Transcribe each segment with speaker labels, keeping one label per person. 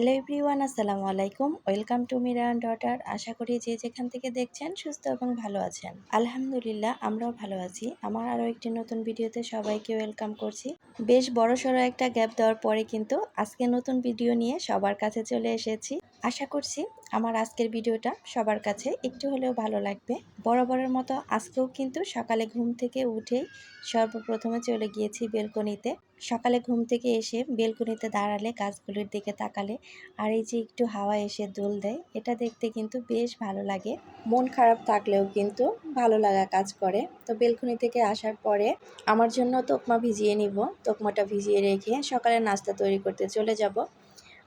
Speaker 1: Hello everyone আসসালামু আলাইকুম। Welcome to Miran daughter আশা করি যে যেখান থেকে দেখছেন সুস্থ এবং ভালো আছেন। আলহামদুলিল্লাহ, আমরাও ভালো আছি। আমার আরও একটি নতুন ভিডিওতে সবাইকে ওয়েলকাম করছি। বেশ বড়সড় একটা গ্যাপ দেওয়ার পরে কিন্তু আজকে নতুন ভিডিও নিয়ে সবার কাছে চলে এসেছি। আশা করছি আমার আজকের ভিডিওটা সবার কাছে একটু হলেও ভালো লাগবে। বরাবরের মতো আজকেও কিন্তু সকালে ঘুম থেকে উঠেই সর্বপ্রথমে চলে গিয়েছি বেলকনিতে। সকালে ঘুম থেকে এসে বেলকনিতে দাঁড়ালে গাছগুলির দিকে তাকালে আর এই যে একটু হাওয়া এসে দোল দেয়, এটা দেখতে কিন্তু বেশ ভালো লাগে। মন খারাপ থাকলেও কিন্তু ভালো লাগা কাজ করে। তো বেলকনি থেকে আসার পরে আমার জন্য তোকমা ভিজিয়ে নিব। তোকমাটা ভিজিয়ে রেখে সকালে নাস্তা তৈরি করতে চলে যাব।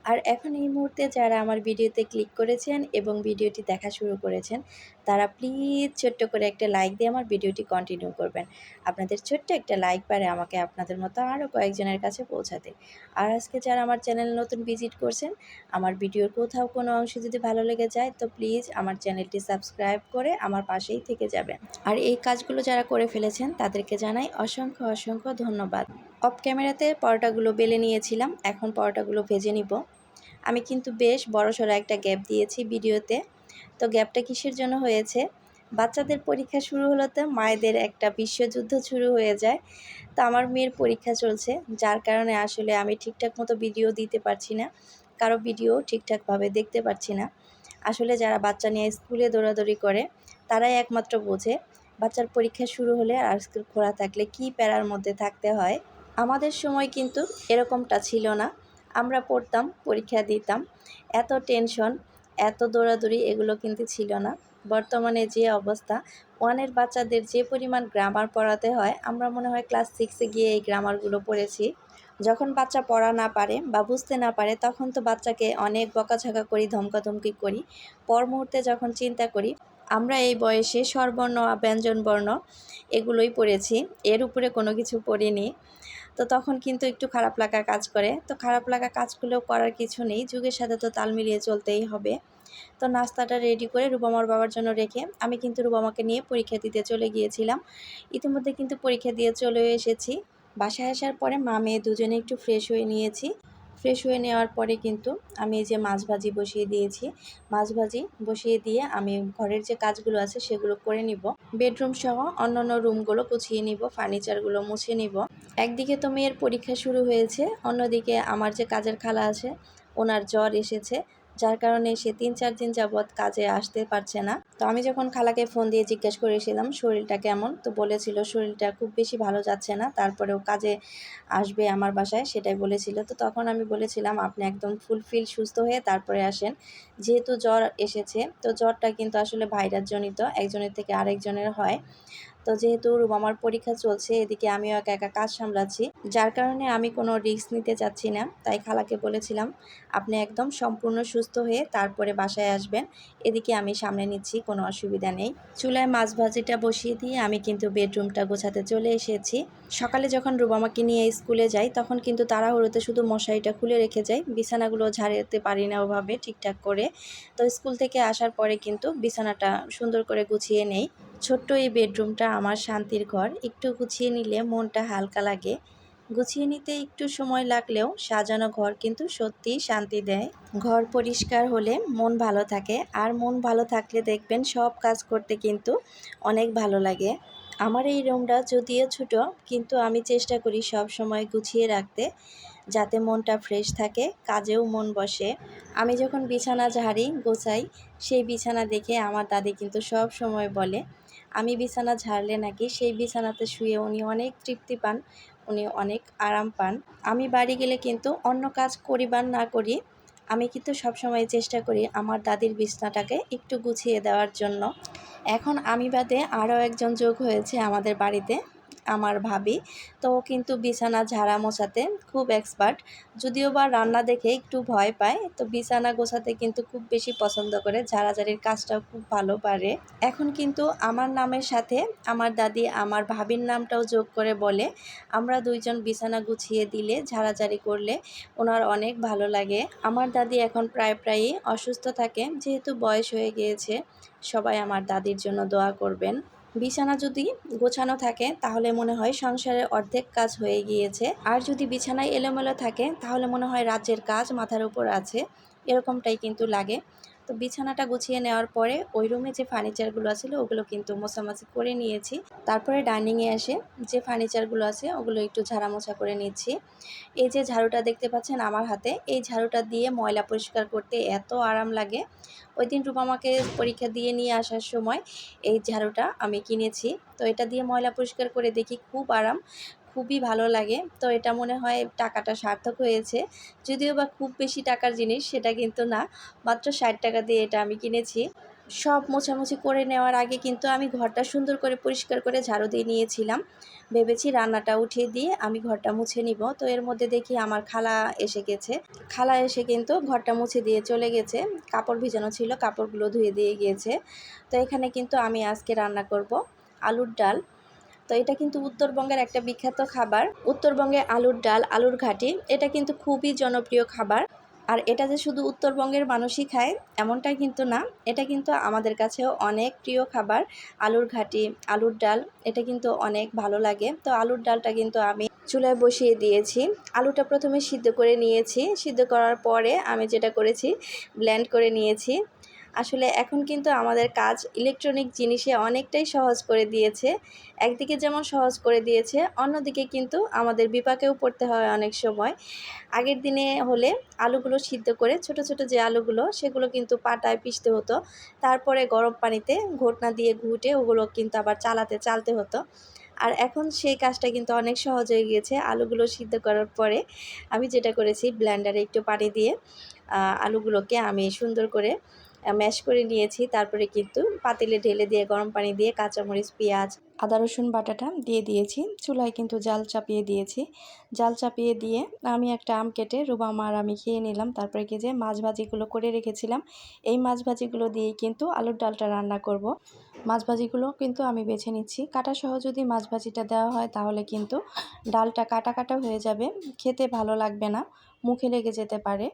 Speaker 1: আর এখন এই মুহূর্তে যারা আমার ভিডিওতে ক্লিক করেছেন এবং ভিডিওটি দেখা শুরু করেছেন তারা প্লিজ ছোট্ট করে একটা লাইক দিয়ে আমার ভিডিওটি কন্টিনিউ করবেন। আপনাদের ছোট্ট একটা লাইক পারে আমাকে আপনাদের মতো আরও কয়েকজনের কাছে পৌঁছাতে। আর আজকে যারা আমার চ্যানেল নতুন ভিজিট করছেন, আমার ভিডিওর কোথাও কোনো অংশ যদি ভালো লেগে যায়, তো প্লিজ আমার চ্যানেলটি সাবস্ক্রাইব করে আমার পাশেই থেকে যাবেন। আর এই কাজগুলো যারা করে ফেলেছেন, তাদেরকে জানাই অসংখ্য অসংখ্য ধন্যবাদ। অফ ক্যামেরাতে পরোটাগুলো বেলে নিয়েছিলাম, এখন পরোটাগুলো ভেজে নিব। আমি কিন্তু বেশ বড়সড় একটা গ্যাপ দিয়েছি ভিডিওতে তো গ্যাপটা কিসের জন্য হয়েছে? বাচ্চাদের পরীক্ষা শুরু হলো তো মায়েদের একটা বিশ্বযুদ্ধ শুরু হয়ে যায়। তো আমার মেয়ের পরীক্ষা চলছে, যার কারণে আসলে আমি ঠিকঠাক মতো ভিডিও দিতে পারছি না, কারও ভিডিও ঠিকঠাকভাবে দেখতে পারছি না। আসলে যারা বাচ্চা নিয়ে স্কুলে দৌড়াদৌড়ি করে, তারাই একমাত্র বোঝে বাচ্চার পরীক্ষা শুরু হলে আর স্কুল খোলা থাকলে কি প্যারার মধ্যে থাকতে হয়। আমাদের সময় কিন্তু এরকমটা ছিল না। আমরা পড়তাম, পরীক্ষা দিতাম, এত টেনশন এত দৌড়াদৌড়ি এগুলো কিন্তু ছিল না। বর্তমানে যে অবস্থা, ওয়ানের বাচ্চাদের যে পরিমাণ গ্রামার পড়াতে হয়, আমরা মনে হয় ক্লাস সিক্সে গিয়ে এই গ্রামারগুলো পড়েছি। যখন বাচ্চা পড়া না পারে বা বুঝতে না পারে, তখন তো বাচ্চাকে অনেক বকাঝকা করি, ধমকাধমকি করি। পর মুহূর্তে যখন চিন্তা করি, আমরা এই বয়সে স্বরবর্ণ ব্যঞ্জনবর্ণ এগুলোই পড়েছি। এর উপরে কোনো কিছু পড়িনি। তো তখন কিন্তু একটু খারাপ লাগা কাজ করে। তো খারাপ লাগা কাজগুলো করার কিছু নেই। যুগের সাথে তো তাল মিলিয়ে চলতেই হবে। তো নাস্তাটা রেডি করে রুবামার বাবার জন্য রেখে আমি কিন্তু রুবামাকে নিয়ে পরীক্ষা দিতে চলে গিয়েছিলাম। ইতিমধ্যে কিন্তু পরীক্ষা দিয়ে চলে এসেছি। বাসায় আসার পরে মা মেয়ে দুজনে একটু ফ্রেশ হয়ে নিয়েছি। ফ্রেশ হয়ে নেওয়ার পরে কিন্তু আমি এই যে মাছ ভাজি বসিয়ে দিয়েছি। মাছ ভাজি বসিয়ে দিয়ে আমি ঘরের যে কাজগুলো আছে সেগুলো করে নিব। বেডরুম সহ অন্যান্য রুমগুলো গুছিয়ে নিব, ফার্নিচারগুলো মুছে নিব। একদিকে তো মেয়ের পরীক্ষা শুরু হয়েছে, অন্যদিকে আমার যে কাজের খালা আছে, ওনার জ্বর এসেছে। যার কারণে সে তিন, চার দিন যাবৎ কাজে আসতে পারছে না। তো আমি যখন খালাকে ফোন দিয়ে জিজ্ঞেস করেছিলাম, শরীরটা কেমন? তো বলেছিল, শরীরটা খুব বেশি ভালো যাচ্ছে না, তারপরেও কাজে আসবে আমার বাসায়, সেটাই বলেছিল। তো তখন আমি বলেছিলাম, আপনি একদম ফুলফিল সুস্থ হয়ে তারপরে আসেন। যেহেতু জ্বর এসেছে, তো জ্বরটা কিন্তু আসলে ভাইরাস জনিত একজনের থেকে আরেকজনের হয়। তো যেহেতু আমার পরীক্ষা চলছে, এদিকে আমিও একা একা কাজ সামলাচ্ছি। যার কারণে আমি কোনো রিস্ক নিতে চাচ্ছি না, তাই খালাকে বলেছিলাম, আপনি একদম সম্পূর্ণ সুস্থ হয়ে তারপরে বাসায় আসবেন। এদিকে আমি সামনে নিচ্ছি, কোনো অসুবিধা নেই। চুলায় মাছ ভাজিটা বসিয়ে দিয়ে আমি কিন্তু বেডরুমটা গোছাতে চলে এসেছি। সকালে যখন রুবামাকে নিয়ে স্কুলে যাই, তখন কিন্তু তাড়াহুড়োতে শুধু মশারিটা খুলে রেখে যাই। বিছানাগুলো ঝাড়তে পারি না ওভাবে ঠিকঠাক করে। তো স্কুল থেকে আসার পরে কিন্তু বিছানাটা সুন্দর করে গুছিয়ে নেই। ছোট্ট এই বেডরুমটা আমার শান্তির ঘর। একটু গুছিয়ে নিলে মনটা হালকা লাগে। গুছিয়ে নিতে একটু সময় লাগলেও সাজানো ঘর কিন্তু সত্যিই শান্তি দেয়। ঘর পরিষ্কার হলে মন ভালো থাকে। আর মন ভালো থাকলে দেখবেন সব কাজ করতে কিন্তু অনেক ভালো লাগে। আমার এই রুমটা যদিও ছোটো, কিন্তু আমি চেষ্টা করি সব সময় গুছিয়ে রাখতে, যাতে মনটা ফ্রেশ থাকে, কাজেও মন বসে। আমি যখন বিছানা ঝাড়ি, গোছাই, সেই বিছানা দেখে আমার দাদি কিন্তু সব সময় বলে আমি বিছানা ঝাড়লে নাকি সেই বিছানাতে শুয়ে উনি অনেক তৃপ্তি পান, উনি অনেক আরাম পান। আমি বাড়ি গেলে কিন্তু অন্য কাজ করিবার না করি, আমি কিন্তু সবসময় চেষ্টা করি আমার দাদির বিছনাটাকে একটু গুছিয়ে দেওয়ার জন্য। এখন আমি বাদে আরও একজন যোগ হয়েছে আমাদের বাড়িতে। আমার ভাবি। তো কিন্তু বিছানা ঝাড়া মোছাতে খুব এক্সপার্ট যদিও বা রান্না দেখে একটু ভয় পায়, তো বিছানা গোছাতে কিন্তু খুব বেশি পছন্দ করে। ঝাড়াঝাড়ির কাজটাও খুব ভালো পারে। এখন কিন্তু আমার নামের সাথে আমার দাদি, আমার ভাবির নামটাও যোগ করে বলে, আমরা দুইজন বিছানা গুছিয়ে দিলে, ঝাড়াঝাড়ি করলে ওনার অনেক ভালো লাগে। আমার দাদি এখন প্রায় প্রায়ই অসুস্থ থাকে, যেহেতু বয়স হয়ে গিয়েছে। সবাই আমার দাদির জন্য দোয়া করবেন। বিছানা যদি গোছানো থাকে, তাহলে মনে হয় সংসারের অর্ধেক কাজ হয়ে গিয়েছে। আর যদি বিছানায় এলোমেলো থাকে, তাহলে মনে হয় রাজ্যের কাজ মাথার উপর আছে। এরকমটাই কিন্তু লাগে। তো বিছানাটা গুছিয়ে নেওয়ার পরে ওই রুমে যে ফার্নিচারগুলো ছিল, ওগুলো কিন্তু মোছামাছি করে নিয়েছি। তারপরে ডাইনিংয়ে এসে যে ফার্নিচারগুলো আছে ওগুলো একটু ঝাড়া মোছা করে নিচ্ছি। এই যে ঝাড়ুটা দেখতে পাচ্ছেন আমার হাতে, এই ঝাড়ুটা দিয়ে ময়লা পরিষ্কার করতে এত আরাম লাগে। ওই দিন রূপামাকে পরীক্ষা দিয়ে নিয়ে আসার সময় এই ঝাড়ুটা আমি কিনেছি। তো এটা দিয়ে ময়লা পরিষ্কার করে দেখি খুব আরাম, খুবই ভালো লাগে। তো এটা মনে হয় টাকাটা সার্থক হয়েছে। যদিও বা খুব বেশি টাকার জিনিস সেটা কিন্তু না, মাত্র ষাট টাকা দিয়ে এটা আমি কিনেছি। সব মোছামুছি করে নেওয়ার আগে কিন্তু আমি ঘরটা সুন্দর করে পরিষ্কার করে ঝাড়ু দিয়ে নিয়েছিলাম। ভেবেছি রান্নাটা উঠিয়ে দিয়ে আমি ঘরটা মুছে নিব। তো এর মধ্যে দেখি আমার খালা এসে গেছে। খালা এসে কিন্তু ঘরটা মুছে দিয়ে চলে গেছে। কাপড় ভিজানো ছিল, কাপড়গুলো ধুয়ে দিয়ে গিয়েছে। তো এখানে কিন্তু আমি আজকে রান্না করব আলুর ডাল। তো এটা কিন্তু উত্তরবঙ্গের একটা বিখ্যাত খাবার। উত্তরবঙ্গে আলুর ডাল, আলুর ঘাটি, এটা কিন্তু খুবই জনপ্রিয় খাবার। আর এটা যে শুধু উত্তরবঙ্গের মানুষই খায়, এমনটা কিন্তু না। এটা কিন্তু আমাদের কাছেও অনেক প্রিয় খাবার। আলুর ঘাটি, আলুর ডাল, এটা কিন্তু অনেক ভালো লাগে। তো আলুর ডালটা কিন্তু আমি চুলায় বসিয়ে দিয়েছি। আলুটা প্রথমে সিদ্ধ করে নিয়েছি। সিদ্ধ করার পরে আমি যেটা করেছি ব্ল্যান্ড করে নিয়েছি। আসলে এখন কিন্তু আমাদের কাজ ইলেকট্রনিক জিনিসে অনেকটাই সহজ করে দিয়েছে। একদিকে যেমন সহজ করে দিয়েছে, অন্যদিকে কিন্তু আমাদের বিপাকেও পড়তে হয় অনেক সময়। আগের দিনে হলে আলুগুলো সিদ্ধ করে ছোট ছোট যে আলুগুলো, সেগুলো কিন্তু পাটায় পিষতে হতো। তারপরে গরম পানিতে ঘটনা দিয়ে ঘুটে ওগুলো কিন্তু আবার চালাতে, চালতে হতো। আর এখন সেই কাজটা কিন্তু অনেক সহজ হয়ে গিয়েছে আলুগুলো সিদ্ধ করার পরে। আমি যেটা করেছি ব্ল্যান্ডারে একটু পানি দিয়ে আলুগুলোকে আমি সুন্দর করে ম্যাশ করে নিয়েছি। তারপরে কিন্তু পাতিলে ঢেলে দিয়ে, গরম পানি দিয়ে কাঁচামরিচ, পেঁয়াজ, আদা, রসুন, বাটাটা দিয়ে দিয়েছি। চুলায় কিন্তু জাল চাপিয়ে দিয়েছি। জাল চাপিয়ে দিয়ে আমি একটা আম কেটে রুবামা আর আমি খেয়ে নিলাম। তারপরে কি যে মাছ ভাজিগুলো করে রেখেছিলাম। এই মাছ ভাজিগুলো দিয়েই কিন্তু আলুর ডালটা রান্না করব। মাছ ভাজিগুলো কিন্তু আমি বেছে নিচ্ছি। কাটা সহ যদি মাছ ভাজিটা দেওয়া হয়, তাহলে কিন্তু ডালটা কাটা কাটা হয়ে যাবে। খেতে ভালো লাগবে না। মুখে লেগে যেতে পারে।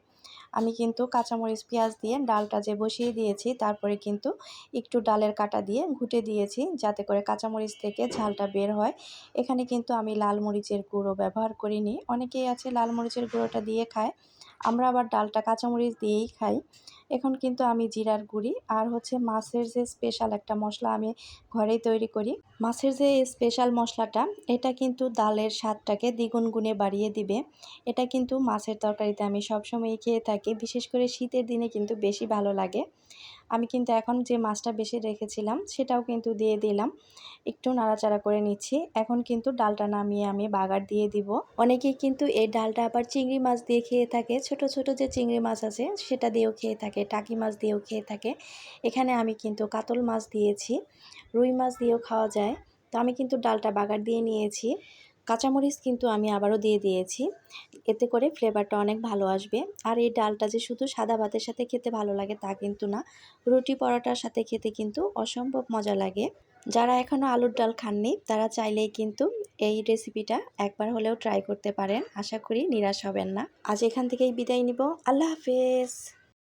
Speaker 1: আমি কিন্তু কাঁচামরিচ, পেঁয়াজ দিয়ে ডালটা যে বসিয়ে দিয়েছি, তারপরে কিন্তু একটু ডালের কাটা দিয়ে ঘুটে দিয়েছি, যাতে করে কাঁচামরিচ থেকে ঝালটা বের হয়। এখানে কিন্তু আমি লাল মরিচের গুঁড়ো ব্যবহার করিনি। অনেকেই আছে লাল মরিচের গুঁড়োটা দিয়ে খায়। আমরা আবার ডালটা কাঁচামরিচ দিয়েই খাই। এখন কিন্তু আমি জিরার গুঁড়ি আর হচ্ছে মাছের যে স্পেশাল একটা মশলা আমি ঘরেই তৈরি করি। মাছের যে স্পেশাল মশলাটা, এটা কিন্তু ডালের স্বাদটাকে দ্বিগুণ গুণে বাড়িয়ে দিবে। এটা কিন্তু মাছের তরকারিতে আমি সবসময় খেয়ে থাকি, বিশেষ করে শীতের দিনে কিন্তু বেশি ভালো লাগে। আমি কিন্তু এখন যে মাছটা বেশি রেখেছিলাম, সেটাও কিন্তু দিয়ে দিলাম। একটু নাড়াচাড়া করে নিচ্ছি। এখন কিন্তু ডালটা নামিয়ে আমি বাগার দিয়ে দিব। অনেকেই কিন্তু এই ডালটা আবার চিংড়ি মাছ দিয়ে খেয়ে থাকে। ছোট ছোট যে চিংড়ি মাছ আছে, সেটা দিয়েও খেয়ে থাকে, টাকি মাছ দিয়েও খেয়ে থাকে। এখানে আমি কিন্তু কাতল মাছ দিয়েছি। রুই মাছ দিয়েও খাওয়া যায়। তো আমি কিন্তু ডালটা বাগার দিয়ে নিয়েছি। কাঁচামরিচ কিন্তু আমি আবারও দিয়ে দিয়েছি। এতে করে ফ্লেভারটা অনেক ভালো আসবে। আর এই ডালটা যে শুধু সাদা ভাতের সাথে খেতে ভালো লাগে তা কিন্তু না, রুটি পরোটার সাথে খেতে কিন্তু অসম্ভব মজা লাগে। যারা এখনও আলুর ডাল খাননি, তারা চাইলেই কিন্তু এই রেসিপিটা একবার হলেও ট্রাই করতে পারেন। আশা করি নিরাশ হবেন না। আজ এখান থেকেই বিদায় নিব। আল্লাহ হাফেজ।